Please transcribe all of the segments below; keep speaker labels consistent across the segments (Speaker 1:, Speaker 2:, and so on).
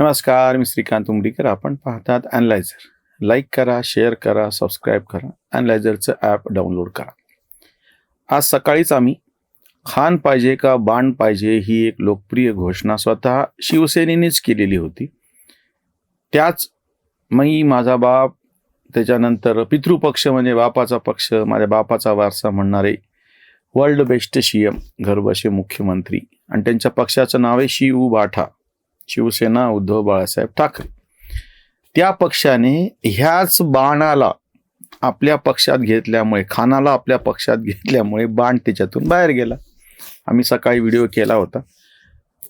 Speaker 1: नमस्कार मी श्रीकांत उमडीकर. आपण पाहतात अनलायझर लाईक करा शेअर करा सबस्क्राईब करा. अनलायझरचं ॲप डाउनलोड करा. आज सकाळीच आम्ही खान पाहिजे का बाण पाहिजे ही एक लोकप्रिय घोषणा स्वतः शिवसेनेनेच केलेली होती. त्याच मी माझा बाप त्याच्यानंतर पितृपक्ष म्हणजे बापाचा पक्ष माझ्या बापाचा वारसा म्हणणारे वर्ल्ड बेस्ट सी एम घरबसे मुख्यमंत्री. आणि त्यांच्या पक्षाचं नाव आहे शिव बाठा. शिवसेना उद्धव बाळासाहेब ठाकरे. त्या पक्षाने ह्याच बाणाला आपल्या पक्षात घेतल्यामुळे खानाला आपल्या पक्षात घेतल्यामुळे बाण त्याच्यातून बाहेर गेला. आम्ही सकाळी व्हिडिओ केला होता.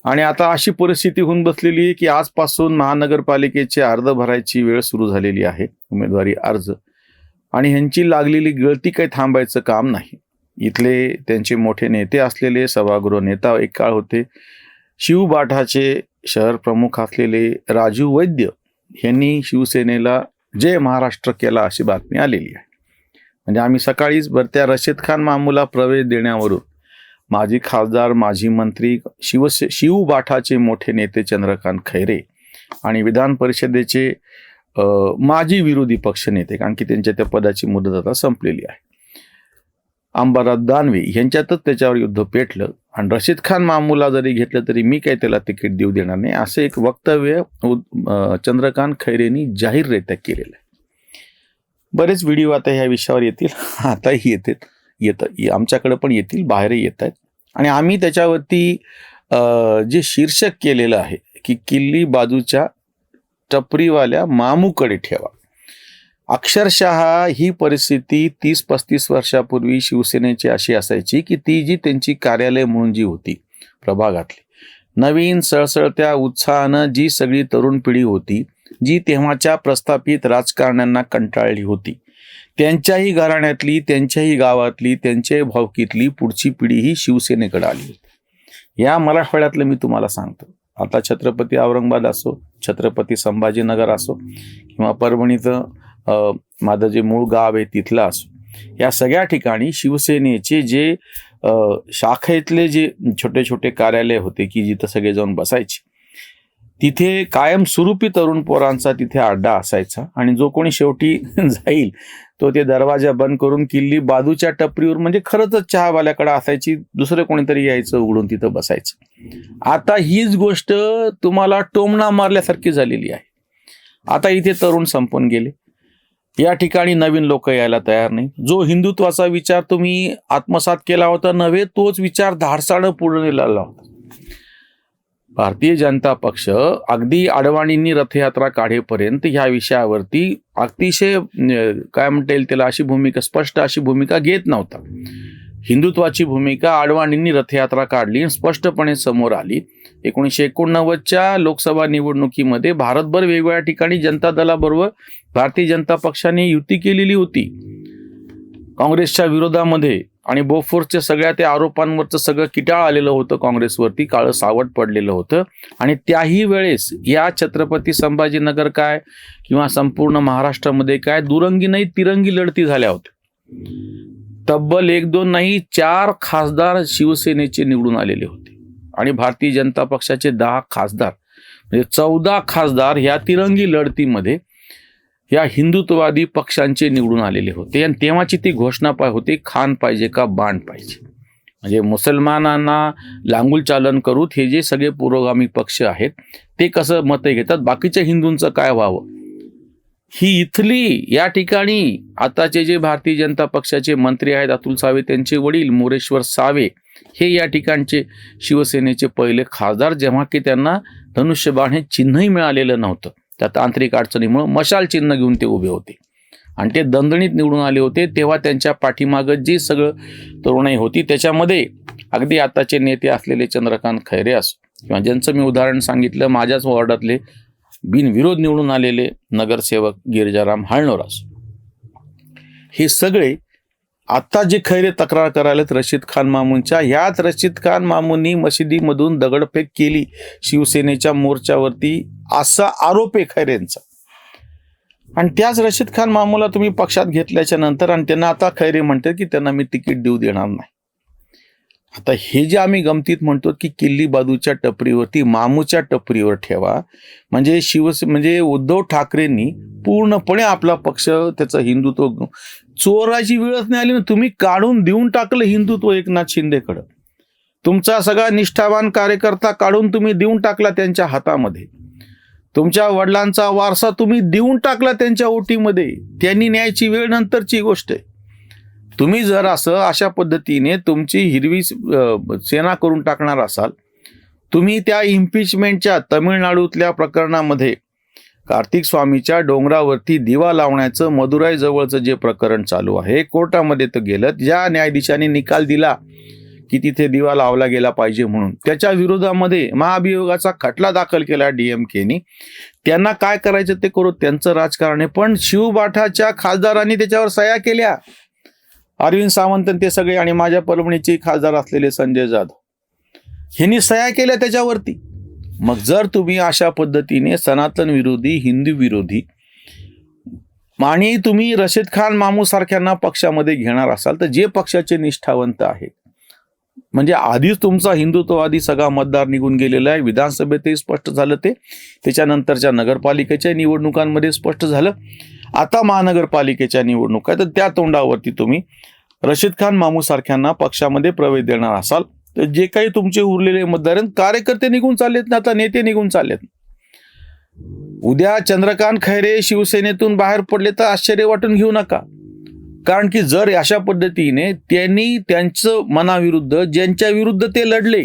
Speaker 1: आणि आता अशी परिस्थिती होऊन बसलेली आहे की आजपासून महानगरपालिकेचे अर्ज भरायची वेळ सुरू झालेली आहे उमेदवारी अर्ज. आणि ह्यांची लागलेली गळती काही थांबायचं काम नाही. इथले त्यांचे मोठे नेते असलेले सभागृह नेता एक काळ होते. शिवबाठाचे शहर प्रमुख असलेले राजीव वैद्य यांनी शिवसेनेला जय महाराष्ट्र केला अशी बातमी आलेली आहे. म्हणजे आम्ही सकाळीच भरत्या रशीद खान मामूला प्रवेश देण्यावरून माजी खासदार माजी मंत्री शिवसे शिवबाठाचे मोठे नेते चंद्रकांत खैरे आणि विधान परिषदेचे माजी विरोधी पक्षनेते कारण की त्यांच्या त्या पदाची मुदत आता संपलेली आहे. अंबादास दानवे यांच्यातच त्याच्यावर युद्ध पेटलं. आणि रशीद खान मामूला जरी घेतलं तरी मी काही त्याला तिकीट देऊ देणार नाही असं एक वक्तव्य चंद्रकांत खैरेंनी जाहीररित्या केलेलं आहे. बरेच व्हिडिओ आता ह्या विषयावर येतील. आताही येते येतं आमच्याकडे पण येतील. बाहेरही येत आहेत. आणि आम्ही त्याच्यावरती जे शीर्षक केलेलं आहे की किल्ली बाजूच्या टपरीवाल्या मामूकडे ठेवा. अक्षरशः ही परिस्थिती तीस पस्तीस वर्षापूर्वी शिवसेनेची अशी असायची की ती जी त्यांची कार्यालय म्हणून जी होती प्रभागातली. नवीन सळसळत्या उत्साहानं जी सगळी तरुण पिढी होती जी तेव्हाच्या प्रस्थापित राजकारण्यांना कंटाळली होती. त्यांच्याही घराण्यातली त्यांच्याही गावातली त्यांच्याही भावकीतली पुढची पिढी ही शिवसेनेकडे आली होती. या मराठवाड्यातलं मी तुम्हाला सांगतो. आता छत्रपती औरंगाबाद असो छत्रपती संभाजीनगर असो किंवा परभणीचं माझं जे मूळ गाव आहे तिथलं असो. या सगळ्या ठिकाणी शिवसेनेचे जे शाखेतले जे छोटे छोटे कार्यालय होते की जिथं सगळे जाऊन बसायचे तिथे कायमस्वरूपी तरुण पोरांचा तिथे अड्डा असायचा आणि जो कोणी शेवटी जाईल तो ते दरवाजा बंद करून किल्ली बाजूच्या टपरीवर म्हणजे खरंच चहावाल्याकडे असायची दुसरं कोणीतरी यायचं उघडून तिथं बसायचं. आता हीच गोष्ट तुम्हाला टोमणा मारल्यासारखी झालेली आहे. आता इथे तरुण संपून गेले. या ठिकाणी नवीन लोक यायला तयार नाही जो हिंदुत्वाचा विचार तुम्ही आत्मसात केला होता नव्हे तोच विचार धाडसानं पुढे नेलेला होता. भारतीय जनता पक्ष अगदी अडवाणींनी रथयात्रा काढेपर्यंत ह्या विषयावरती अतिशय काय म्हणता येईल त्याला अशी भूमिका स्पष्ट अशी भूमिका घेत नव्हता. हिंदुत्वाची भूमिका आडवाणींनी रथयात्रा काढली आणि स्पष्टपणे समोर आली. एकोणीसशे एकोणनव्वदच्या लोकसभा निवडणुकीमध्ये भारतभर वेगवेगळ्या ठिकाणी जनता दलाबरोबर भारतीय जनता पक्षाने युती केलेली होती. काँग्रेसच्या विरोधामध्ये आणि बोफोर्सच्या सगळ्या त्या आरोपांवरचं सगळं किटाळ आलेलं होतं काँग्रेसवरती. काळं सावट पडलेलं होतं. आणि त्याही वेळेस या छत्रपती संभाजीनगर काय किंवा संपूर्ण महाराष्ट्रामध्ये काय दुरंगी नाही तिरंगी लढती झाल्या होत्या. तब्बल एक दोन नाही चार खासदार शिवसेनेचे निवडून आलेले होते. आणि भारतीय जनता पक्षाचे दहा खासदार म्हणजे चौदा खासदार ह्या तिरंगी लढतीमध्ये या हिंदुत्ववादी पक्षांचे निवडून आलेले होते. आणि तेव्हाची ती घोषणा पाय होती खान पाहिजे का बाण पाहिजे? म्हणजे मुसलमानांना लांगुल चालन करूत हे जे सगळे पुरोगामी पक्ष आहेत ते कसं मतं घेतात? बाकीच्या हिंदूंचं काय व्हावं? ही इथली या ठिकाणी आताचे जे भारतीय जनता पक्षाचे मंत्री आहेत अतुल सावे त्यांचे वडील मोरेश्वर सावे हे या ठिकाणचे शिवसेनेचे पहिले खासदार जेव्हा की त्यांना धनुष्यबाण हे चिन्हही मिळालेलं नव्हतं. त्या तांत्रिक अडचणीमुळे मशाल चिन्ह घेऊन ते उभे होते. आणि ते दणदणीत निवडून आले होते तेव्हा त्यांच्या पाठीमागं जी सगळं तरुणाई होती त्याच्यामध्ये अगदी आताचे नेते असलेले चंद्रकांत खैरे असो किंवा ज्यांचं मी उदाहरण सांगितलं माझ्याच वॉर्डातले बिनविरोध निवडून आलेले नगरसेवक गिरजाराम हाळणोरास हे सगळे आता जे खैरे तक्रार करायलेत रशीद खान मामूंच्या ह्याच रशीद खान मामूंनी मशिदीमधून दगडफेक केली शिवसेनेच्या मोर्चावरती असा आरोप आहे खैरेंचा. आणि त्याच रशीद खान मामूला तुम्ही पक्षात घेतल्याच्या नंतर आणि त्यांना आता खैरे म्हणतात की त्यांना मी तिकीट देऊ देणार नाही. आता हे जे आम्ही गमतीत म्हणतो की किल्ली बाजूच्या टपरीवरती मामूच्या टपरीवर ठेवा. म्हणजे शिवसे म्हणजे उद्धव ठाकरेंनी पूर्णपणे आपला पक्ष त्याचं हिंदुत्व चोराची वेळच नाही आली ना तुम्ही काढून देऊन टाकलं हिंदुत्व एकनाथ शिंदेकडं. तुमचा सगळा निष्ठावान कार्यकर्ता काढून तुम्ही देऊन टाकला त्यांच्या हातामध्ये. तुमच्या वडिलांचा वारसा तुम्ही देऊन टाकला त्यांच्या ओटीमध्ये. त्यांनी न्यायची वेळ नंतरची गोष्ट आहे. तुम्ही जर असं अशा पद्धतीने तुमची हिरवी सेना करून टाकणार असाल तुम्ही त्या इम्पिचमेंटच्या तमिळनाडूतल्या प्रकरणामध्ये कार्तिक स्वामीच्या डोंगरावरती दिवा लावण्याचं मदुराई जवळचं जे प्रकरण चालू आहे कोर्टामध्ये तर गेलं ज्या न्यायाधीशाने निकाल दिला की तिथे दिवा लावला गेला पाहिजे म्हणून त्याच्या विरोधामध्ये महाभियोगाचा खटला दाखल केला डीएमकेनी त्यांना काय करायचं ते करू त्यांचं राजकारण आहे. पण शिवबाठाच्या खासदारांनी त्याच्यावर सह्या केल्या. अरविंद सावंत ते सगळे आणि माझ्या परभणीचे खासदार असलेले संजय जाधव. ह्यांनी सह्या केल्या त्याच्यावरती. मग जर तुम्ही अशा पद्धतीने सनातन विरोधी हिंदू विरोधी आणि तुम्ही रशीद खान मामू सारख्यांना पक्षामध्ये घेणार असाल तर जे पक्षाचे निष्ठावंत आहेत म्हणजे आधीच तुमचा हिंदुत्ववादी सगळा मतदार निघून गेलेला आहे विधानसभेतही स्पष्ट झालं ते त्याच्यानंतरच्या नगरपालिकेच्या निवडणुकांमध्ये स्पष्ट झालं. आता महानगरपालिकेच्या निवडणुका तर त्या तोंडावरती तुम्ही रशीद खान मामू सारख्यांना पक्षामध्ये प्रवेश देणार असाल. तर जे काही तुमचे उरलेले मतदार आहेत कार्यकर्ते निघून चाललेत ना आता नेते निघून चाललेत. उद्या चंद्रकांत खैरे शिवसेनेतून बाहेर पडले तर आश्चर्य वाटून घेऊ नका. कारण की जर अशा पद्धतीने त्यांनी त्यांचं मनाविरुद्ध ज्यांच्या विरुद्ध ते लढले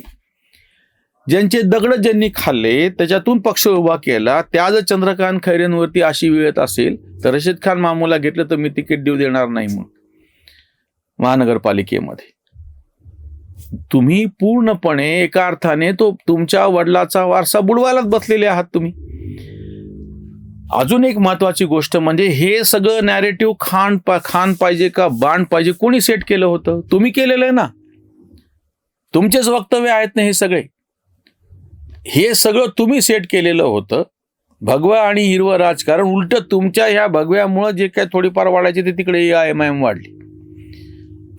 Speaker 1: ज्यांचे दगड ज्यांनी खाल्ले त्याच्यातून पक्ष उभा केला त्या जर चंद्रकांत खैरेंवरती अशी वेळ येत असेल तर रशीद खान मामूला घेतलं तर मी तिकीट देऊ देणार नाही म्हणून. महानगरपालिकेमध्ये. तुम्ही पूर्णपणे एका अर्थाने तो तुमच्या वडिलाचा वारसा बुडवायलाच बसलेले आहात तुम्ही. अजून एक महत्वाची गोष्ट म्हणजे हे सगळं नॅरेटिव्ह खान पा खान पाहिजे का बाण पाहिजे कोणी सेट केलं होतं? तुम्ही केलेलं आहे ना? तुमचेच वक्तव्य आहेत ना हे सगळे? हे सगळं तुम्ही सेट केलेलं होतं. भगवा आणि हिरवं राजकारण उलट तुमच्या ह्या भगव्यामुळं जे काय थोडीफार वाढायचे ते तिकडे आय एम आय एम वाढली.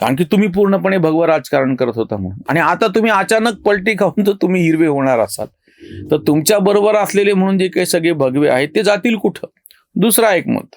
Speaker 1: कारण की तुम्ही पूर्णपणे भगवं राजकारण करत होता म्हणून. आणि आता तुम्ही अचानक पलटी खाऊन तर तुम्ही हिरवे होणार असाल. तर तुमच्या बरोबर असलेले म्हणून जे काही सगळे भगवे आहेत ते जातील कुठं? दुसरा एक मत.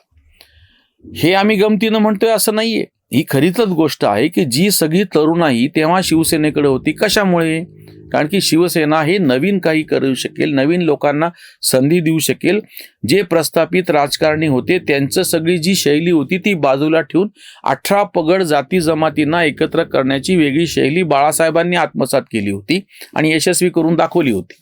Speaker 1: हे आम्ही गमतीनं म्हणतोय असं नाहीये. ही खरीतच गोष्ट आहे की जी सगळी तरुणाई तेव्हा शिवसेनेकडे होती. कशामुळे? कारण की शिवसेना हे नवीन काही करू शकेल नवीन लोकांना संधी देऊ शकेल. जे प्रस्थापित राजकारणी होते त्यांचं सगळी जी शैली होती ती बाजूला ठेवून अठरा पगड जाती जमातींना एकत्र करण्याची वेगळी शैली बाळासाहेबांनी आत्मसात केली होती आणि यशस्वी करून दाखवली होती.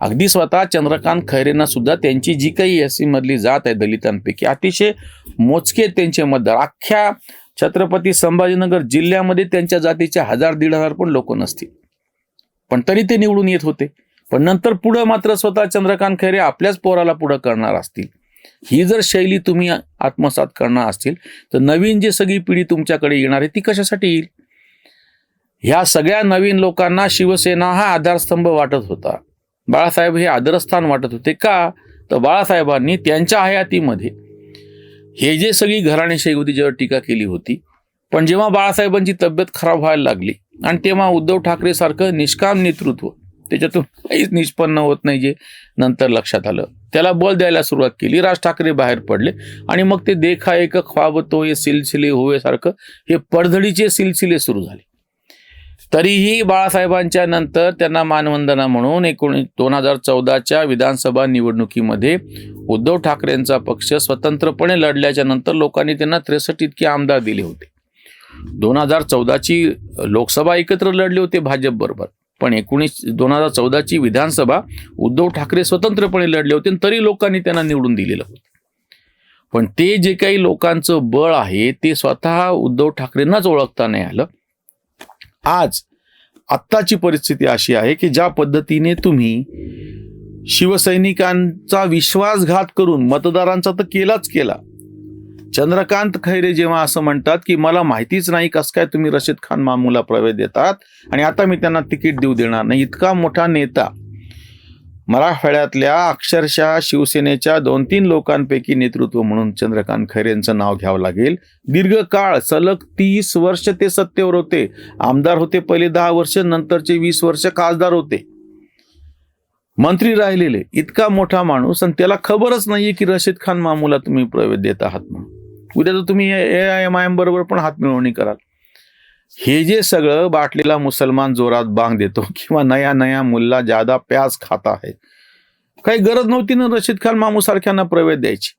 Speaker 1: अगदी स्वतः चंद्रकांत खैरेंना सुद्धा त्यांची जी काही एस मधली जात आहे दलितांपैकी अतिशय मोजके त्यांचे मतदार. अख्ख्या छत्रपती संभाजीनगर जिल्ह्यामध्ये त्यांच्या जातीचे हजार दीड हजार पण लोक नसतील. पण तरी ते निवडून येत होते. पण नंतर पुढं मात्र स्वतः चंद्रकांत खैरे आपल्याच पोराला पुढं करणार असतील. ही जर शैली तुम्ही आत्मसात करणार असतील तर नवीन जी सगळी पिढी तुमच्याकडे येणार आहे ती कशासाठी येईल? ह्या सगळ्या नवीन लोकांना शिवसेना हा आधारस्तंभ वाटत होता. बाळासाहेब हे आदरस्थान वाटत होते का? तर बाळासाहेबांनी त्यांच्या हयातीमध्ये हे जे सगळी घराणेशाही होती ज्यावर टीका केली होती पण जेव्हा बाळासाहेबांची तब्येत खराब व्हायला लागली आणि तेव्हा उद्धव ठाकरे सारखं निष्काम नेतृत्व त्याच्यातून काहीच निष्पन्न होत नाही जे नंतर लक्षात आलं. त्याला बळ द्यायला सुरुवात केली राज ठाकरे बाहेर पडले आणि मग ते देखा एक ख्वाबतो हे सिलसिले होवे सारखं हे पडझडीचे सिलसिले सुरू झाले. तरीही बाळासाहेबांच्या नंतर त्यांना मानवंदना म्हणून एकोणीस दोन हजार चौदाच्या विधानसभा निवडणुकीमध्ये उद्धव ठाकरेंचा पक्ष स्वतंत्रपणे लढल्याच्या नंतर लोकांनी त्यांना त्रेसष्ट इतके आमदार दिले होते. दोन हजार चौदाची लोकसभा एकत्र लढले होते भाजप बरोबर. पण एकोणीस दोन हजार चौदाची विधानसभा उद्धव ठाकरे स्वतंत्रपणे लढले होते आणि तरी लोकांनी त्यांना निवडून दिलेलं होतं. पण ते जे काही लोकांचं बळ आहे ते स्वतः उद्धव ठाकरेंनाच ओळखता नाही आलं. आज आत्ताची परिस्थिती अशी आहे की ज्या पद्धतीने तुम्ही शिवसैनिकांचा विश्वासघात करून मतदारांचा तर केलाच केला. चंद्रकांत खैरे जेव्हा असं म्हणतात की मला माहितीच नाही कसं काय तुम्ही रशीद खान मामूला प्रवेश देतात आणि आता मी त्यांना तिकीट देऊ देणार नाही इतका मोठा नेता मराठवाड्यातल्या अक्षरशः शिवसेनेच्या दोन तीन लोकांपैकी नेतृत्व म्हणून चंद्रकांत खैरेंचं नाव घ्यावं लागेल. दीर्घकाळ सलग तीस वर्ष ते सत्तेवर होते. आमदार होते पहिले दहा वर्ष नंतरचे वीस वर्ष खासदार होते. मंत्री राहिलेले इतका मोठा माणूस आणि त्याला खबरच नाहीये की रशीद खान मामूला तुम्ही प्रवेश देत आहात म्हणून. उद्या तर तुम्ही ए आय एम आय एम बरोबर पण हात मिळवणी कराल. हे जे सगळं बाटलीला मुसलमान जोरात बांग देतो किंवा नया नया मुल्ला जादा प्याज खाता आहे काही गरज नव्हती ना रशीद खान मामू सारख्यांना प्रवेश द्यायची.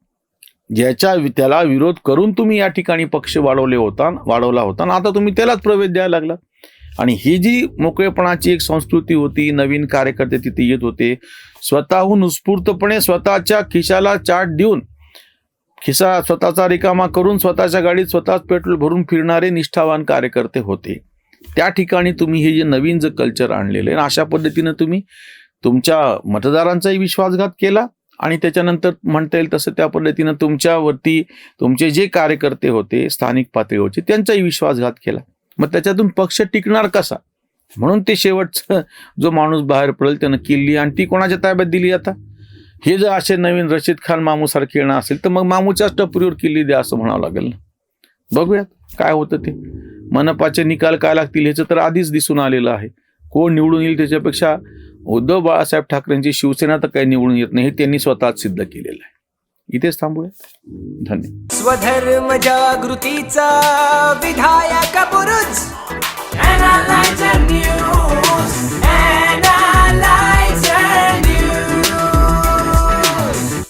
Speaker 1: ज्याच्या त्याला विरोध करून तुम्ही या ठिकाणी पक्ष वाढवले होता वाढवला होता आणि आता तुम्ही त्यालाच प्रवेश द्यायला लागला. आणि ही जी मोकळेपणाची एक संस्कृती होती नवीन कार्यकर्ते तिथे येत होते स्वतःहून उत्स्फूर्तपणे स्वतःच्या खिशाला चाट देऊन खिसा स्वतःचा रिकामा करून स्वतःच्या गाडीत स्वतःच पेट्रोल भरून फिरणारे निष्ठावान कार्यकर्ते होते. त्या ठिकाणी तुम्ही हे जे नवीन जे कल्चर आणलेलं आहे अशा पद्धतीनं तुम्ही तुमच्या मतदारांचाही विश्वासघात केला आणि त्याच्यानंतर म्हणता येईल तसं त्या पद्धतीनं तुमच्यावरती तुमचे जे कार्यकर्ते होते स्थानिक पातळीवरचे त्यांचाही विश्वासघात केला. मग त्याच्यातून पक्ष टिकणार कसा? म्हणून ते शेवटचं जो माणूस बाहेर पडेल त्यानं किल्ली आणि ती कोणाच्या ताब्यात दिली आता? हे जर असे नवीन रशीद खान मामूसारखे येणं असेल तर मग मामूच्याच टपरीवर किल्ली द्या असं म्हणावं लागेल बघूयात काय होतं ते. मनपाचे निकाल काय लागतील ह्याचं तर आधीच दिसून आलेलं आहे. कोण निवडून येईल त्याच्यापेक्षा उद्धव बाळासाहेब ठाकरेंची शिवसेना तर काही निवडून येत नाही हे त्यांनी स्वतःच सिद्ध केलेलं आहे. इथेच थांबूया. धन्यवाद.
Speaker 2: स्वधर्म जागृतीचा विधायक